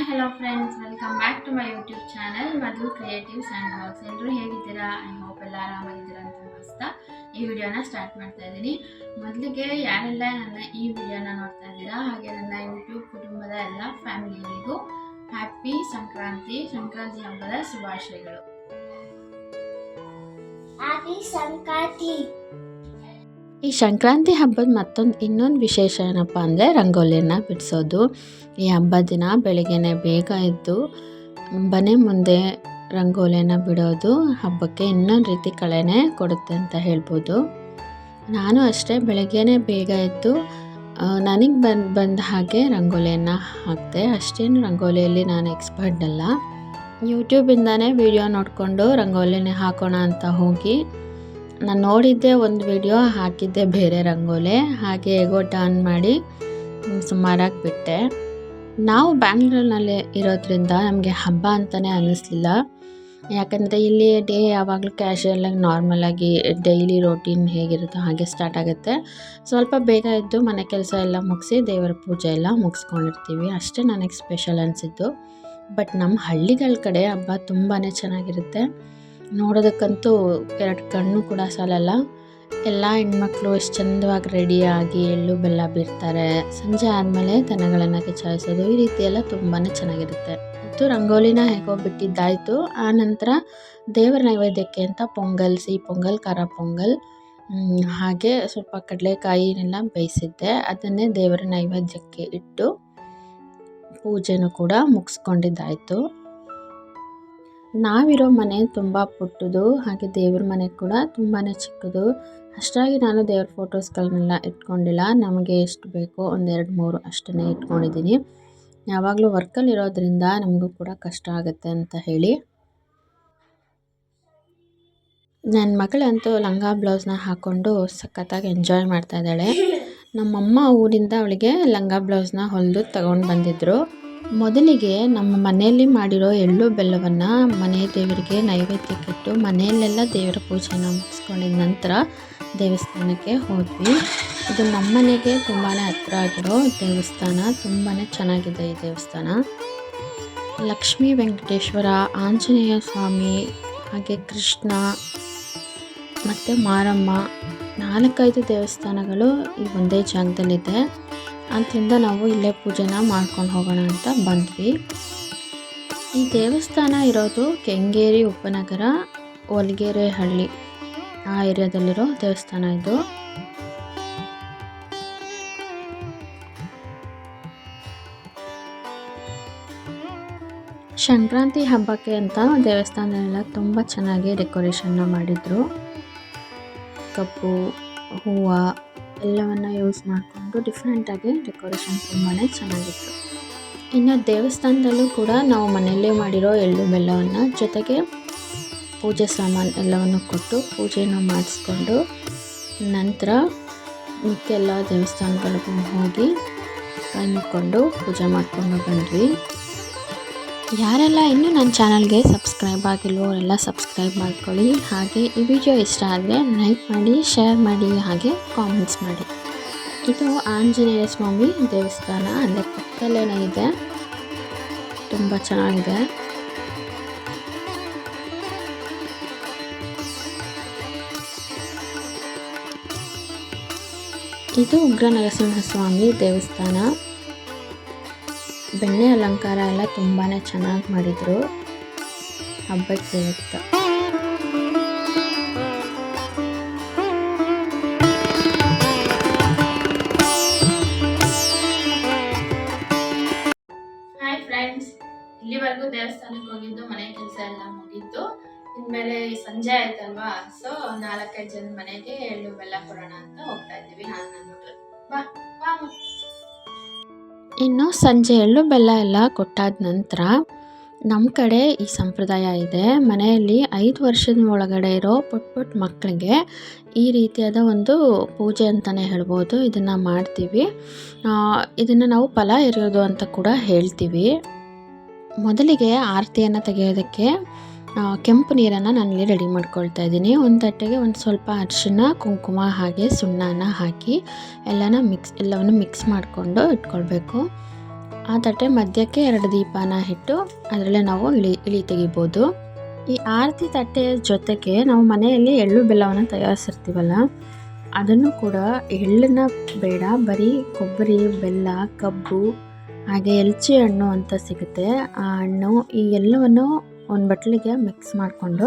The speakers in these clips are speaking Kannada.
Hi hello friends welcome back to my YouTube channel Madhu creatives and vlogs ಎಲ್ಲರೂ ಹೇಗಿದ್ದೀರಾ? ಐ ಹೋಪ್ ಎಲ್ಲ ಆರಾಮಾಗಿದ್ದೀರಾ ಅಂತ ಅನ್ನಿಸ್ತಾ ಈ ವಿಡಿಯೋನ ಸ್ಟಾರ್ಟ್ ಮಾಡ್ತಾ ಇದ್ದೀನಿ. ಮೊದಲಿಗೆ ಯಾರೆಲ್ಲ ನನ್ನ ಈ ವಿಡಿಯೋನ ನೋಡ್ತಾ ಇದ್ದೀರಾ, ಹಾಗೆ ನನ್ನ ಯೂಟ್ಯೂಬ್ ಕುಟುಂಬದ ಎಲ್ಲ ಫ್ಯಾಮಿಲಿಗಳಿಗೂ ಹ್ಯಾಪಿ ಸಂಕ್ರಾಂತಿ ಸಂಕ್ರಾಂತಿ ಹಬ್ಬದ ಶುಭಾಶಯಗಳು. ಹ್ಯಾಪಿ ಸಂಕ್ರಾಂತಿ. ಈ ಸಂಕ್ರಾಂತಿ ಹಬ್ಬದ ಮತ್ತೊಂದು ಇನ್ನೊಂದು ವಿಶೇಷ ಏನಪ್ಪ ಅಂದರೆ ರಂಗೋಲಿಯನ್ನು ಬಿಡಿಸೋದು. ಈ ಹಬ್ಬದ ದಿನ ಬೆಳಿಗ್ಗೆನೆ ಬೇಗ ಎದ್ದು ಮನೆ ಮುಂದೆ ರಂಗೋಲಿಯನ್ನು ಬಿಡೋದು. ಹಬ್ಬಕ್ಕೆ ಇನ್ನೊಂದು ರೀತಿ ಕಳೆನೆ ಕೊಡುತ್ತೆ ಅಂತ ಹೇಳ್ಬೋದು. ನಾನು ಅಷ್ಟೇ ಬೆಳಗ್ಗೆನೆ ಬೇಗ ಎದ್ದು ನನಗೆ ಬಂದು, ಬಂದ ಹಾಗೆ ರಂಗೋಲಿಯನ್ನು ಹಾಕಿದೆ. ಅಷ್ಟೇನು ರಂಗೋಲಿಯಲ್ಲಿ ನಾನು ಎಕ್ಸ್ಪರ್ಟ್ ಅಲ್ಲ. ಯೂಟ್ಯೂಬಿಂದನೇ ವಿಡಿಯೋ ನೋಡಿಕೊಂಡು ರಂಗೋಲಿನೇ ಹಾಕೋಣ ಅಂತ ಹೋಗಿ ನಾನು ನೋಡಿದ್ದೆ ಒಂದು ವಿಡಿಯೋ ಹಾಕಿದ್ದೆ ಬೇರೆ ರಂಗೋಲೆ. ಹಾಗೆ ಹೇಗೋ ಆನ್ ಮಾಡಿ ಸುಮಾರಾಗಿ ಬಿಟ್ಟೆ ನಾವು ಬ್ಯಾಂಗ್ಳೂರಿನಲ್ಲಿ ಇರೋದ್ರಿಂದ ನಮಗೆ ಹಬ್ಬ ಅಂತಲೇ ಅನ್ನಿಸ್ಲಿಲ್ಲ. ಯಾಕಂದರೆ ಇಲ್ಲಿ ಡೇ ಯಾವಾಗಲೂ ಕ್ಯಾಶುಯಲಾಗಿ ನಾರ್ಮಲಾಗಿ ಡೈಲಿ ರೋಟೀನ್ ಹೇಗಿರುತ್ತೋ ಹಾಗೆ ಸ್ಟಾರ್ಟ್ ಆಗುತ್ತೆ. ಸ್ವಲ್ಪ ಬೇಗ ಇದ್ದು ಮನೆ ಕೆಲಸ ಎಲ್ಲ ಮುಗಿಸಿ, ದೇವರ ಪೂಜೆ ಎಲ್ಲ ಮುಗಿಸ್ಕೊಂಡಿರ್ತೀವಿ. ಅಷ್ಟೇ ನನಗೆ ಸ್ಪೆಷಲ್ ಅನಿಸಿದ್ದು. ಬಟ್ ನಮ್ಮ ಹಳ್ಳಿಗಳ ಕಡೆ ಹಬ್ಬ ತುಂಬಾ ಚೆನ್ನಾಗಿರುತ್ತೆ. ನೋಡೋದಕ್ಕಂತೂ ಎರಡು ಕಣ್ಣು ಕೂಡ ಸಾಲಲ್ಲ. ಎಲ್ಲ ಹೆಣ್ಮಕ್ಳು ಎಷ್ಟು ಚಂದವಾಗಿ ರೆಡಿಯಾಗಿ ಎಳ್ಳು, ಬೆಲ್ಲ ಬಿಡ್ತಾರೆ. ಸಂಜೆ ಆದಮೇಲೆ ದನಗಳನ್ನು ಕಿಚಾಯಿಸೋದು ಈ ರೀತಿ ಎಲ್ಲ ತುಂಬಾ ಚೆನ್ನಾಗಿರುತ್ತೆ. ಮತ್ತು ರಂಗೋಲಿನ ಹೇಗೋ ಬಿಟ್ಟಿದ್ದಾಯಿತು. ಆ ನಂತರ ದೇವರ ನೈವೇದ್ಯಕ್ಕೆ ಅಂತ ಪೊಂಗಲ್, ಸಿಹಿ ಪೊಂಗಲ್, ಖಾರ ಪೊಂಗಲ್ ಹಾಗೆ ಸ್ವಲ್ಪ ಕಡಲೆಕಾಯಿನೆಲ್ಲ ಬೇಯಿಸಿದ್ದೆ. ಅದನ್ನೇ ದೇವರ ನೈವೇದ್ಯಕ್ಕೆ ಇಟ್ಟು ಪೂಜೆನೂ ಕೂಡ ಮುಗಿಸ್ಕೊಂಡಿದ್ದಾಯಿತು. ನಾವಿರೋ ಮನೆ ತುಂಬ ಪುಟ್ಟದು, ಹಾಗೆ ದೇವ್ರ ಮನೆ ಕೂಡ ತುಂಬಾ ಚಿಕ್ಕದು. ಅಷ್ಟಾಗಿ ನಾನು ದೇವ್ರ ಫೋಟೋಸ್ಗಳನ್ನೆಲ್ಲ ಇಟ್ಕೊಂಡಿಲ್ಲ. ನಮಗೆ ಎಷ್ಟು ಬೇಕೋ ಒಂದೆರಡು ಮೂರು ಅಷ್ಟನ್ನೇ ಇಟ್ಕೊಂಡಿದ್ದೀನಿ. ಯಾವಾಗಲೂ ವರ್ಕಲ್ಲಿ ಇರೋದ್ರಿಂದ ನಮಗೂ ಕೂಡ ಕಷ್ಟ ಆಗುತ್ತೆ ಅಂತ ಹೇಳಿ. ನನ್ನ ಮಗಳಂತೂ ಲಂಗ ಬ್ಲೌಸ್ನ ಹಾಕ್ಕೊಂಡು ಸಖತ್ತಾಗಿ ಎಂಜಾಯ್ ಮಾಡ್ತಾ ಇದ್ದಾಳೆ. ನಮ್ಮಮ್ಮ ಊರಿಂದ ಅವಳಿಗೆ ಲಂಗ ಬ್ಲೌಸ್ನ ಹೊಲಿದು ತಗೊಂಡು ಬಂದಿದ್ದರು ಮೊದಲಿಗೆ ನಮ್ಮ ಮನೆಯಲ್ಲಿ ಮಾಡಿರೋ ಎಳ್ಳು ಬೆಲ್ಲವನ್ನು ಮನೆ ದೇವರಿಗೆ ನೈವೇದ್ಯಕ್ಕಿಟ್ಟು ಮನೆಯಲ್ಲೆಲ್ಲ ದೇವರ ಪೂಜೆನ ಮುಗಿಸ್ಕೊಂಡಿದ ನಂತರ ದೇವಸ್ಥಾನಕ್ಕೆ ಹೋದ್ವಿ. ಇದು ನಮ್ಮ ಮನೆಗೆ ತುಂಬಾ ಹತ್ತಿರ ಆಗಿರೋ ದೇವಸ್ಥಾನ. ತುಂಬಾ ಚೆನ್ನಾಗಿದೆ ಈ ದೇವಸ್ಥಾನ. ಲಕ್ಷ್ಮೀ ವೆಂಕಟೇಶ್ವರ, ಆಂಜನೇಯ ಸ್ವಾಮಿ, ಹಾಗೆ ಕೃಷ್ಣ ಮತ್ತು ಮಾರಮ್ಮ ನಾಲ್ಕೈದು ದೇವಸ್ಥಾನಗಳು ಈ ಒಂದೇ ಜಾಗದಲ್ಲಿದೆ. ಆದ್ದರಿಂದ ನಾವು ಇಲ್ಲೇ ಪೂಜೆನ ಮಾಡ್ಕೊಂಡು ಹೋಗೋಣ ಅಂತ ಬಂದ್ವಿ. ಈ ದೇವಸ್ಥಾನ ಇರೋದು ಕೆಂಗೇರಿ ಉಪನಗರ ಒಲ್ಗೆರೆ ಹಳ್ಳಿ ಆ ಏರಿಯಾದಲ್ಲಿರೋ ದೇವಸ್ಥಾನ ಇದು. ಸಂಕ್ರಾಂತಿ ಹಬ್ಬಕ್ಕೆ ಅಂತ ದೇವಸ್ಥಾನದಲ್ಲೆಲ್ಲ ತುಂಬ ಚೆನ್ನಾಗಿ ಡೆಕೋರೇಷನ್ನ ಮಾಡಿದರು. ಕಪ್ಪು, ಹೂವು ಎಲ್ಲವನ್ನ ಯೂಸ್ ಮಾಡಿಕೊಂಡು ಡಿಫ್ರೆಂಟಾಗಿ ಡೆಕೋರೇಷನ್ ತುಂಬಾ ಚೆನ್ನಾಗಿತ್ತು. ಇನ್ನು ದೇವಸ್ಥಾನದಲ್ಲೂ ಕೂಡ ನಾವು ಮನೆಯಲ್ಲೇ ಮಾಡಿರೋ ಎಳ್ಳು ಬೆಲ್ಲವನ್ನು ಜೊತೆಗೆ ಪೂಜೆ ಸಾಮಾನು ಎಲ್ಲವನ್ನು ಕೊಟ್ಟು ಪೂಜೆನ ಮಾಡಿಸ್ಕೊಂಡು ನಂತರ ಮಿಕ್ಕೆಲ್ಲ ದೇವಸ್ಥಾನಗಳಿಗೂ ಹೋಗಿ ಕೈ ಮುಕ್ಕೊಂಡು ಪೂಜೆ ಮಾಡಿಕೊಂಡು ಬಂದ್ವಿ. ಯಾರೆಲ್ಲ ಇನ್ನೂ ನನ್ನ ಚಾನಲ್ಗೆ ಸಬ್ಸ್ಕ್ರೈಬ್ ಆಗಿಲ್ವೋ ಅವರೆಲ್ಲ ಸಬ್ಸ್ಕ್ರೈಬ್ ಮಾಡ್ಕೊಳ್ಳಿ. ಹಾಗೆ ಈ ವಿಡಿಯೋ ಇಷ್ಟ ಆದರೆ ಲೈಕ್ ಮಾಡಿ, ಶೇರ್ ಮಾಡಿ, ಹಾಗೆ ಕಾಮೆಂಟ್ಸ್ ಮಾಡಿ. ಇದು ಆಂಜನೇಯ ಸ್ವಾಮಿ ದೇವಸ್ಥಾನ ಅಂದರೆ ಪಕ್ಕದಲ್ಲೇ ಇದೆ. ತುಂಬ ಚೆನ್ನಾಗಿದೆ. ಇದು ಉಗ್ರ ನರಸಿಂಹಸ್ವಾಮಿ ದೇವಸ್ಥಾನ. ಬೆಣ್ಣೆ ಅಲಂಕಾರ ಎಲ್ಲ ತುಂಬಾ ಚೆನ್ನಾಗಿ ಮಾಡಿದರು. ಹಬ್ಬದ ಪ್ರಯುಕ್ತ ಹಾಯ್ ಫ್ರೆಂಡ್ಸ್ ಇಲ್ಲಿವರೆಗೂ ದೇವಸ್ಥಾನಕ್ಕೆ ಹೋಗಿದ್ದು, ಮನೆ ಕೆಲಸ ಎಲ್ಲ ಮುಗೀತು. ಇನ್ಮೇಲೆ ಸಂಜೆ ಆಯ್ತಲ್ವಾ? ಸೊ ನಾಲ್ಕೈದು ಜನ ಮನೆಗೆ ಎಳ್ಳು ಬೆಲ್ಲ ಕೊಡೋಣ ಅಂತ ಹೋಗ್ತಾ ಇದ್ದೀವಿ. ನಾನು, ನನ್ನ ಬಾ ಬಾ. ಇನ್ನು ಸಂಜೆ ಎಳ್ಳು ಬೆಲ್ಲ ಎಲ್ಲ ಕೊಟ್ಟಾದ ನಂತರ ನಮ್ಮ ಕಡೆ ಈ ಸಂಪ್ರದಾಯ ಇದೆ. ಮನೆಯಲ್ಲಿ ಐದು ವರ್ಷದ ಒಳಗಡೆ ಇರೋ ಪುಟ್ ಪುಟ್ ಮಕ್ಕಳಿಗೆ ಈ ರೀತಿಯಾದ ಒಂದು ಪೂಜೆ ಅಂತಲೇ ಹೇಳ್ಬೋದು. ಇದನ್ನು ಮಾಡ್ತೀವಿ. ಇದನ್ನು ನಾವು ಫಲ ಇರೋದು ಅಂತ ಕೂಡ ಹೇಳ್ತೀವಿ. ಮೊದಲಿಗೆ ಆರತಿಯನ್ನು ತೆಗೆಯೋದಕ್ಕೆ ಕೆಂಪು ನೀರನ್ನು ನಾನಿಲ್ಲಿ ರೆಡಿ ಮಾಡ್ಕೊಳ್ತಾ ಇದ್ದೀನಿ. ಒಂದು ತಟ್ಟೆಗೆ ಒಂದು ಸ್ವಲ್ಪ ಅರಿಶಿನ ಕುಂಕುಮ ಹಾಗೆ ಸುಣ್ಣನ ಹಾಕಿ ಎಲ್ಲನ ಮಿಕ್ಸ್ ಎಲ್ಲವನ್ನು ಮಿಕ್ಸ್ ಮಾಡಿಕೊಂಡು ಇಟ್ಕೊಳ್ಬೇಕು. ಆ ತಟ್ಟೆ ಮಧ್ಯಕ್ಕೆ ಎರಡು ದೀಪನ ಇಟ್ಟು ಅದರಲ್ಲೇ ನಾವು ಇಳಿ ಇಳಿ ತೆಗಿಬೋದು. ಈ ಆರತಿ ತಟ್ಟೆಯ ಜೊತೆಗೆ ನಾವು ಮನೆಯಲ್ಲಿ ಎಳ್ಳು ಬೆಲ್ಲವನ್ನು ತಯಾರಿಸಿರ್ತೀವಲ್ಲ, ಅದನ್ನು ಕೂಡ ಎಳ್ಳನ್ನು ಬೇಡ, ಬರೀ ಕೊಬ್ಬರಿ, ಬೆಲ್ಲ, ಕಬ್ಬು, ಹಾಗೆ ಎಲ್ಚಿ ಹಣ್ಣು ಅಂತ ಸಿಗುತ್ತೆ. ಆ ಹಣ್ಣು ಈ ಎಲ್ಲವನ್ನು ಒಂದು ಬಟ್ಲಿಗೆ ಮಿಕ್ಸ್ ಮಾಡಿಕೊಂಡು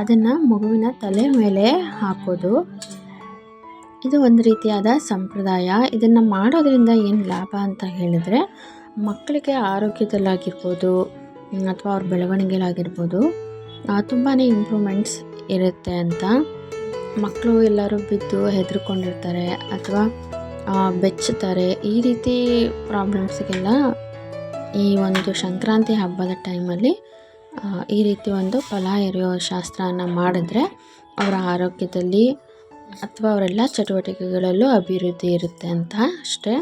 ಅದನ್ನು ಮಗುವಿನ ತಲೆ ಮೇಲೆ ಹಾಕೋದು. ಇದು ಒಂದು ರೀತಿಯಾದ ಸಂಪ್ರದಾಯ. ಇದನ್ನು ಮಾಡೋದ್ರಿಂದ ಏನು ಲಾಭ ಅಂತ ಹೇಳಿದರೆ ಮಕ್ಕಳಿಗೆ ಆರೋಗ್ಯದಲ್ಲಾಗಿರ್ಬೋದು, ಅಥವಾ ಅವ್ರ ಬೆಳವಣಿಗೆಲಾಗಿರ್ಬೋದು ತುಂಬಾ ಇಂಪ್ರೂವ್ಮೆಂಟ್ಸ್ ಇರುತ್ತೆ ಅಂತ ಮಕ್ಕಳು ಎಲ್ಲರೂ ಬಿದ್ದು ಹೆದರ್ಕೊಂಡಿರ್ತಾರೆ, ಅಥವಾ ಬೆಚ್ಚುತ್ತಾರೆ. ಈ ರೀತಿ ಪ್ರಾಬ್ಲಮ್ಸ್ಗೆಲ್ಲ ಈ ಒಂದು ಸಂಕ್ರಾಂತಿ ಹಬ್ಬದ ಟೈಮಲ್ಲಿ ಈ ರೀತಿ ಒಂದು ಫಲ ಎರೆಯೋ ಶಾಸ್ತ್ರನ ಮಾಡಿದ್ರೆ ಅವರ ಆರೋಗ್ಯದಲ್ಲಿ ಅಥವಾ ಅವರೆಲ್ಲ ಚಟುವಟಿಕೆಗಳಲ್ಲೂ ಅಭಿವೃದ್ಧಿ ಇರುತ್ತೆ ಅಂತ ಅಷ್ಟೇ.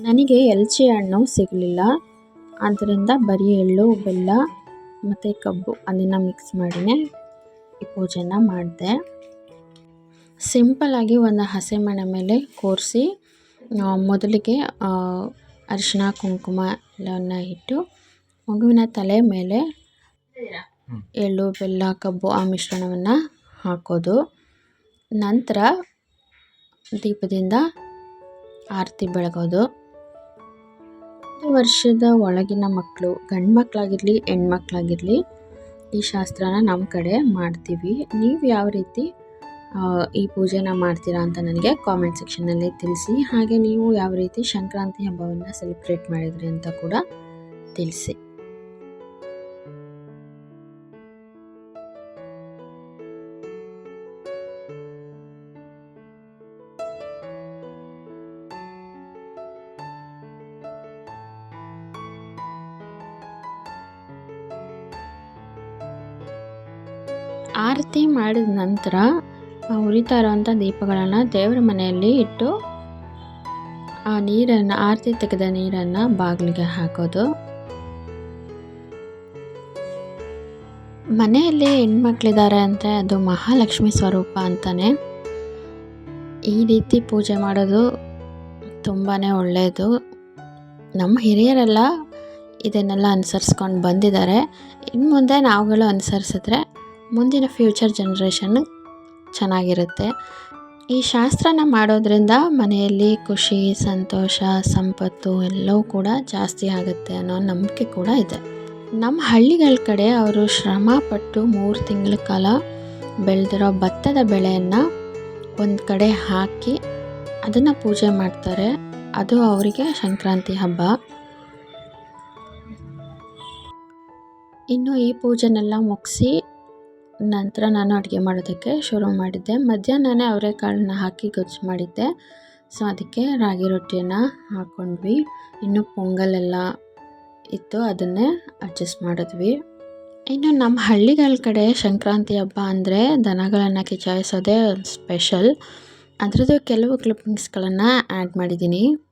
ನನಗೆ ಎಲ್ಚಿ ಹಣ್ಣು ಸಿಗಲಿಲ್ಲ. ಆದ್ದರಿಂದ ಬರೀ ಎಳ್ಳು, ಬೆಲ್ಲ ಮತ್ತು ಕಬ್ಬು ಅದನ್ನು ಮಿಕ್ಸ್ ಮಾಡಿನೇ ಈ ಪೂಜೆನ ಮಾಡಿದೆ. ಸಿಂಪಲ್ಲಾಗಿ ಒಂದು ಹಸೆಮಣೆ ಮೇಲೆ ಕೂರಿಸಿ ಮೊದಲಿಗೆ ಅರಿಶಿನ ಕುಂಕುಮ ಎಲ್ಲವನ್ನು ಇಟ್ಟು, ಮಗುವಿನ ತಲೆ ಮೇಲೆ ಎಳ್ಳು, ಬೆಲ್ಲ, ಕಬ್ಬು ಆ ಮಿಶ್ರಣವನ್ನು ಹಾಕೋದು. ನಂತರ ದೀಪದಿಂದ ಆರತಿ ಬೆಳಗೋದು. ವರ್ಷದ ಒಳಗಿನ ಮಕ್ಕಳು ಗಂಡು ಮಕ್ಕಳಾಗಿರಲಿ ಹೆಣ್ಮಕ್ಳಾಗಿರಲಿ, ಈ ಶಾಸ್ತ್ರನ ನಮ್ಮ ಕಡೆ ಮಾಡ್ತೀವಿ. ನೀವು ಯಾವ ರೀತಿ ಈ ಪೂಜೆನ ಮಾಡ್ತೀರಾ ಅಂತ ನನಗೆ ಕಾಮೆಂಟ್ ಸೆಕ್ಷನಲ್ಲಿ ತಿಳಿಸಿ. ಹಾಗೆ ನೀವು ಯಾವ ರೀತಿ ಸಂಕ್ರಾಂತಿ ಹಬ್ಬವನ್ನು ಸೆಲೆಬ್ರೇಟ್ ಮಾಡಿದ್ರಿ ಅಂತ ಕೂಡ ತಿಳಿಸಿ. ಆರತಿ ಮಾಡಿದ ನಂತರ ಉರಿತಾ ಇರುವಂಥ ದೀಪಗಳನ್ನು ದೇವರ ಮನೆಯಲ್ಲಿ ಇಟ್ಟು ಆ ನೀರನ್ನು, ಆರತಿ ತೆಗೆದ ನೀರನ್ನು ಬಾಗಿಲಿಗೆ ಹಾಕೋದು. ಮನೆಯಲ್ಲಿ ಹೆಣ್ಮಕ್ಳಿದ್ದಾರೆ ಅಂದರೆ ಅದು ಮಹಾಲಕ್ಷ್ಮಿ ಸ್ವರೂಪ ಅಂತಾನೆ. ಈ ರೀತಿ ಪೂಜೆ ಮಾಡೋದು ತುಂಬಾ ಒಳ್ಳೆಯದು ನಮ್ಮ ಹಿರಿಯರೆಲ್ಲ ಇದನ್ನೆಲ್ಲ ಅನುಸರಿಸ್ಕೊಂಡು ಬಂದಿದ್ದಾರೆ. ಇನ್ನು ಮುಂದೆ ನಾವುಗಳು ಅನುಸರಿಸಿದ್ರೆ ಮುಂದಿನ ಫ್ಯೂಚರ್ ಜನ್ರೇಷನ್ ಚೆನ್ನಾಗಿರುತ್ತೆ. ಈ ಶಾಸ್ತ್ರನ ಮಾಡೋದ್ರಿಂದ ಮನೆಯಲ್ಲಿ ಖುಷಿ, ಸಂತೋಷ, ಸಂಪತ್ತು ಎಲ್ಲವೂ ಕೂಡ ಜಾಸ್ತಿ ಆಗುತ್ತೆ ಅನ್ನೋ ನಂಬಿಕೆ ಕೂಡ ಇದೆ. ನಮ್ಮ ಹಳ್ಳಿಗಳ ಕಡೆ ಅವರು ಶ್ರಮ ಪಟ್ಟು ಮೂರು ತಿಂಗಳ ಕಾಲ ಬೆಳೆದಿರೋ ಭತ್ತದ ಬೆಳೆಯನ್ನು ಒಂದು ಕಡೆ ಹಾಕಿ ಅದನ್ನು ಪೂಜೆ ಮಾಡ್ತಾರೆ. ಅದು ಅವರಿಗೆ ಸಂಕ್ರಾಂತಿ ಹಬ್ಬ. ಇನ್ನು ಈ ಪೂಜೆನೆಲ್ಲ ಮುಗಿಸಿ ನಂತರ ನಾನು ಅಡುಗೆ ಮಾಡೋದಕ್ಕೆ ಶುರು ಮಾಡಿದ್ದೆ. ಮಧ್ಯಾಹ್ನನೇ ಅವರೆಕಾಳನ್ನ ಹಾಕಿ ಗೊಜ್ಜು ಮಾಡಿದ್ದೆ. ಸೊ, ಅದಕ್ಕೆ ರಾಗಿ ರೊಟ್ಟಿಯನ್ನು ಹಾಕ್ಕೊಂಡ್ವಿ ಇನ್ನು ಪೊಂಗಲೆಲ್ಲ ಇತ್ತು, ಅದನ್ನೇ ಅಡ್ಜಸ್ಟ್ ಮಾಡಿದ್ವಿ. ಇನ್ನು ನಮ್ಮ ಹಳ್ಳಿಗಳ ಕಡೆ ಸಂಕ್ರಾಂತಿ ಹಬ್ಬ ಅಂದರೆ ದನಗಳನ್ನು ಕಿಚಾಯಿಸೋದೇ ಸ್ಪೆಷಲ್ ಅದರದ್ದು ಕೆಲವು ಕ್ಲಿಪ್ಪಿಂಗ್ಸ್ಗಳನ್ನು ಆ್ಯಡ್ ಮಾಡಿದ್ದೀನಿ.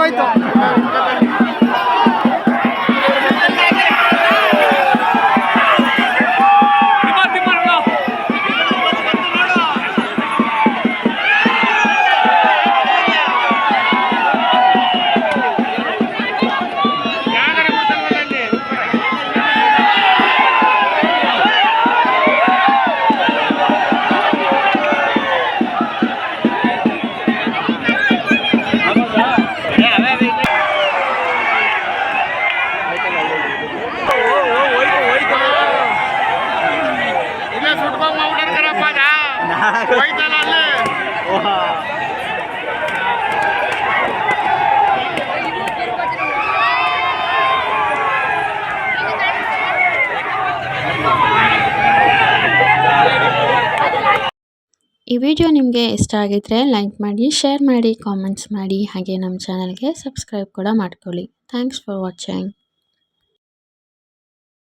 バイト ಈ ವಿಡಿಯೋ ನಿಮಗೆ ಇಷ್ಟ ಆಗಿದ್ರೆ ಲೈಕ್ ಮಾಡಿ, ಶೇರ್ ಮಾಡಿ, ಕಾಮೆಂಟ್ಸ್ ಮಾಡಿ, ಹಾಗೆ ನಮ್ಮ ಚಾನಲ್ಗೆ ಸಬ್ಸ್ಕ್ರೈಬ್ ಕೂಡ ಮಾಡ್ಕೊಳ್ಳಿ. Thanks for watching.